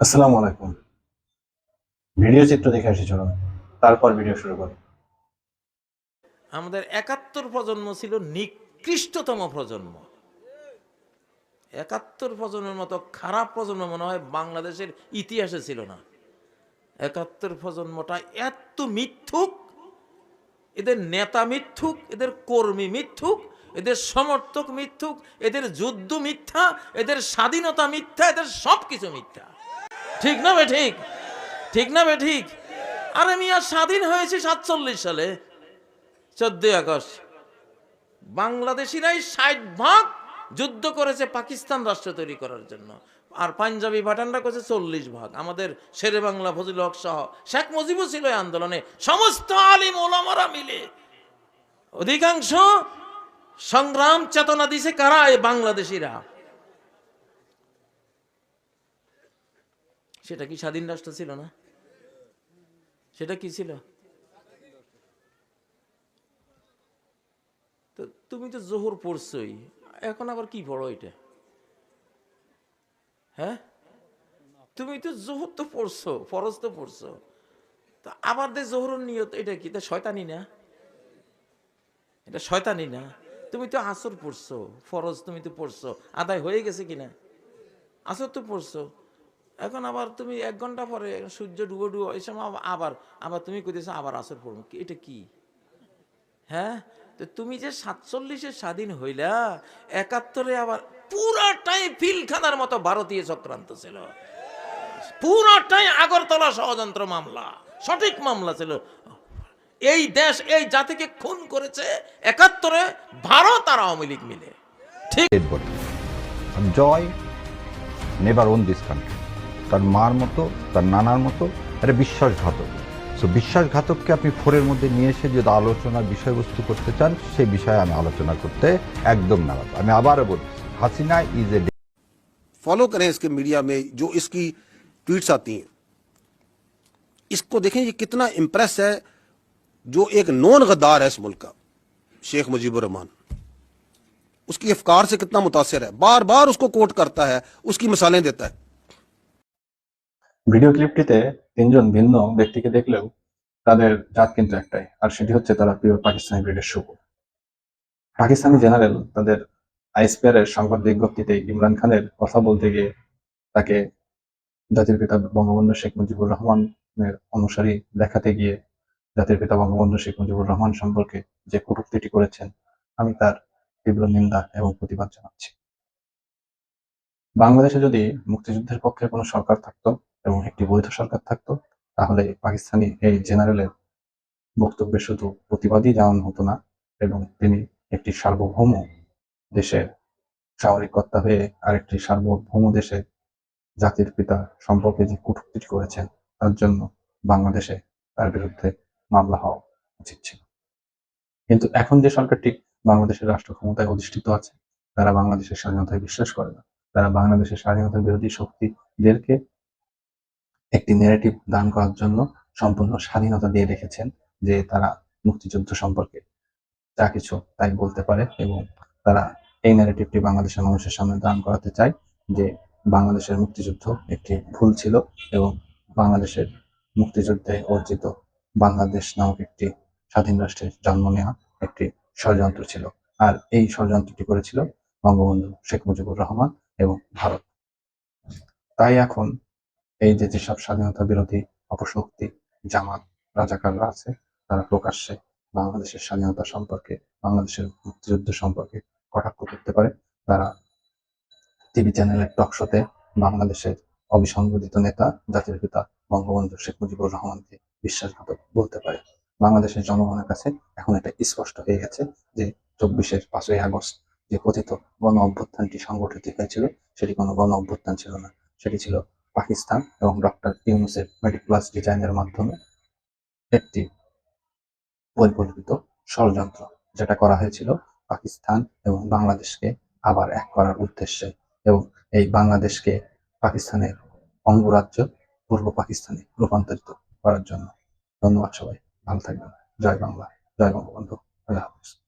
আসসালামু আলাইকুম। ভিডিও চিত্র দেখে আসি, চলুন। তারপর ভিডিও শুরু করি। আমাদের একাত্তর প্রজন্ম ছিল নিকৃষ্টতম প্রজন্ম। একাত্তর প্রজন্মের মতো খারাপ প্রজন্ম মনে হয় বাংলাদেশের ইতিহাসে ছিল না। একাত্তর প্রজন্মটা এত মিথ্যুক, এদের নেতা মিথ্যুক, এদের কর্মী মিথ্যুক, এদের সমর্থক মিথ্যুক, এদের যুদ্ধ মিথ্যা, এদের স্বাধীনতা মিথ্যা, এদের সব কিছু মিথ্যা। ঠিক না বে ঠিক? ঠিক না বে ঠিক? আরে মিয়া, স্বাধীন হয়েছে সাতচল্লিশ সালে, চোদ্দই আগস্ট। বাংলাদেশিরাই ষাট ভাগ যুদ্ধ করেছে পাকিস্তান রাষ্ট্র তৈরি করার জন্য। আর পাঞ্জাবি ভাটানরা করেছে চল্লিশ ভাগ। আমাদের শেরে বাংলা, ফজিল হক সহ শেখ মুজিবও ছিল এই আন্দোলনে। সমস্ত আলিম ওলামারা মিলে। অধিকাংশ সংগ্রাম চেতনা দিছে কারা এই বাংলাদেশিরা? সেটা কি স্বাধীন রাষ্ট্র ছিল না? সেটা কি ছিল? তো তুমি তো জোহর পড়ছই, এখন আবার কি পড়ো এটা? হ্যাঁ? তুমি তো জোহর তো পড়ছো, ফরজ তো পড়ছো। তা আবার দে জোহরের নিয়ত, এটা কি? তা শয়তানি না? এটা শয়তানি না? তুমি তো আসর পড়ছো, ফরজ তুমি তো পড়ছো। আদায় হয়ে গেছে কিনা? আসর তো পড়ছো। এখন আবার তুমি এক ঘণ্টা পরে সূর্য ডুবো ডুবো, এই সময় আবার- আবার তুমি কইতেছো আবার আসর পড়ব এটা কি? হ্যাঁ? তো তুমি যে সাতচল্লিশে স্বাধীন হইলা, একাত্তরে আবার পুরাটাই পিলখানার মতো ভারতীয় চক্রান্ত ছিল। পুরাটাই আগরতলা ষড়যন্ত্র মামলা, সঠিক মামলা ছিল। এই দেশ, এই জাতিকে খুন করেছে একাত্তরে ভারত আর আওয়ামী লীগ মিলে। ঠিক জয়, never owned this country. তার মার মতো، তার নানার মতো، একটা বিশ্বাসঘাতক। সো বিশ্বাসঘাতককে আপনি ফোরের মধ্যে নিয়ে এসে যদি আলোচনার বিষয়বস্তু করতে চান، সেই বিষয়ে আমি আলোচনা করতে একদম নারাজ। আমি আবারও বলছি، হাসিনা ইজ এ فالو کریں اس کے میڈیا میں جو اس کی ٹویٹس آتی ہیں اس کو دیکھیں یہ کتنا امپریس ہے جو ایک نون غدار ہے اس ملک کا شیخ مجیب الرحمان اس کی افکار سے کتنا متاثر ہے بار بار اس کو کوٹ کرتا ہے اس کی مثالیں دیتا ہے ভিডিও ক্লিপটিতে তিনজন ভিন্ন ব্যক্তিকে দেখলেও তাদের জাত কিন্তু একটাই, আর সেটি হচ্ছে তারা প্রিয় পাকিস্তানি ব্রিডের শুকুর পাকিস্তানি জেনারেল তাদের আইসপিআরের সংবাদ বিজ্ঞপ্তিতে ইমরান খানের কথা বলতে গিয়ে তাকে জাতির পিতা বঙ্গবন্ধু শেখ মুজিবুর রহমানের অনুসারী দেখাতে গিয়ে জাতির পিতা বঙ্গবন্ধু শেখ মুজিবুর রহমান সম্পর্কে যে কটূক্তিটি করেছেন, আমি তার তীব্র নিন্দা এবং প্রতিবাদ জানাচ্ছি। বাংলাদেশে যদি মুক্তিযুদ্ধের পক্ষে কোনো সরকার থাকতো এবং একটি বৈধ সরকার থাকতো, তাহলে পাকিস্তানি এই জেনারেলের বক্তব্যের শুধু প্রতিবাদই জানানো হতো না এবং তিনি একটি সার্বভৌম দেশের সামরিক কর্তা হয়ে আরেকটি সার্বভৌম দেশে জাতির পিতা সম্পর্কে যে কটূক্তিটি করেছেন, তার জন্য বাংলাদেশে তার বিরুদ্ধে মামলা হওয়া উচিত ছিল। কিন্তু এখন যে সরকারটি বাংলাদেশের রাষ্ট্র ক্ষমতায় অধিষ্ঠিত আছে, তারা বাংলাদেশের স্বাধীনতায় বিশ্বাস করে না। তারা বাংলাদেশের স্বাধীনতা বিরোধী শক্তিদেরকে একটি নেগেটিভ দান করার জন্য সম্পূর্ণ স্বাধীনতা দিয়ে রেখেছেন যে তারা মুক্তিযুদ্ধ সম্পর্কে যা কিছু তাই বলতে পারে এবং তারা এই ন্যারেটিভটি বাংলাদেশের মানুষের সামনে দান করাতে চায় যে বাংলাদেশের মুক্তিযুদ্ধ একটি ভুল ছিল এবং বাংলাদেশের মুক্তিযুদ্ধে অর্জিত বাংলাদেশ নামক একটি স্বাধীন রাষ্ট্রের জন্ম নেওয়া একটি ষড়যন্ত্র ছিল। আর এই ষড়যন্ত্রটি করেছিল বঙ্গবন্ধু শেখ মুজিবুর রহমান এবং ভারত। তাই এখন এই যে যেসব স্বাধীনতা বিরোধী অপশক্তি, জামাত, রাজাকাররা আছে, তারা প্রকাশ্যে বাংলাদেশের স্বাধীনতা সম্পর্কে, বাংলাদেশের মুক্তিযুদ্ধ সম্পর্কে কটাক্ষ করতে পারে। তারা টিভি চ্যানেলের টকশোতে বাংলাদেশের অবিসংবাদিত নেতা, জাতির পিতা বঙ্গবন্ধু শেখ মুজিবুর রহমানকে বিশ্বাসঘাতক বলতে পারে। বাংলাদেশের জনগণের কাছে এখন এটা স্পষ্ট হয়ে গেছে যে চব্বিশের পাঁচই আগস্ট যে কথিত গণ অভ্যুত্থানটি সংগঠিত হয়েছিল, সেটি কোনো গণ অভ্যুত্থান ছিল না। সেটি ছিল পাকিস্তান এবং ডক্টর ইউনুসের মেডিক্লাস ডিজাইনের মাধ্যমে একটি পরিকল্পিত ষড়যন্ত্র যেটা করা হয়েছিল পাকিস্তান এবং বাংলাদেশকে আবার এক করার উদ্দেশ্যে এবং এই বাংলাদেশকে পাকিস্তানের অঙ্গরাজ্য পূর্ব পাকিস্তানে রূপান্তরিত করার জন্য। ধন্যবাদ সবাই। ভালো থাকবেন। জয় বাংলা। জয় বঙ্গবন্ধু। আল্লাহ হাফিজ।